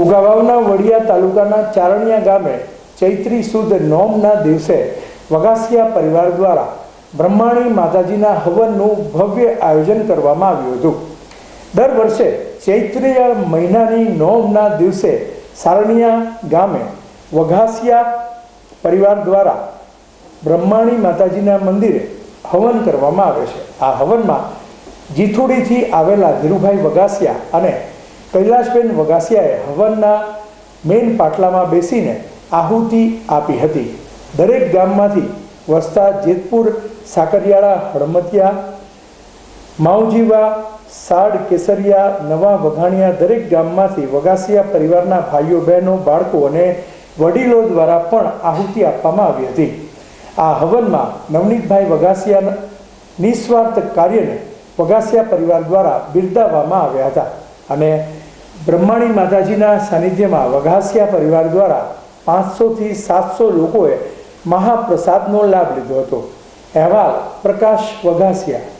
ફુગાવાવના વડિયા તાલુકાના ચારણિયા ગામે ચૈત્રી સુદ નોમના દિવસે વગાસિયા પરિવાર દ્વારા બ્રહ્માણી માતાજીના હવનનું ભવ્ય આયોજન કરવામાં આવ્યું હતું. દર વર્ષે ચૈત્રીય મહિનાની નોમના દિવસે સારણિયા ગામે વઘાસિયા પરિવાર દ્વારા બ્રહ્માણી માતાજીના મંદિરે હવન કરવામાં આવે છે. આ હવનમાં જીથુડીથી આવેલા ધીરુભાઈ વગાસિયા અને કૈલાશબેન વગાસિયાએ હવનના મેઇન પાટલામાં બેસીને આહુતિ આપી હતી. દરેક ગામમાંથી વસતા જેતપુર, સાકરિયાળા, હળમતિયા માવજીવા સાડ, કેસરિયા, નવા વઘાણિયા દરેક ગામમાંથી વગાસિયા પરિવારના ભાઈઓ, બહેનો, બાળકો અને વડીલો દ્વારા પણ આહુતિ આપવામાં આવી હતી. આ હવનમાં નવનીતભાઈ વગાસિયાના નિસ્વાર્થ કાર્યને વગાસિયા પરિવાર દ્વારા બિરદાવવામાં આવ્યા હતા અને બ્રહ્માણી માતાજીના સાનિધ્યમાં વઘાસિયા પરિવાર દ્વારા પાંચસોથી સાતસો લોકોએ મહાપ્રસાદનો લાભ લીધો હતો. અહેવાલ પ્રકાશ વઘાસિયા.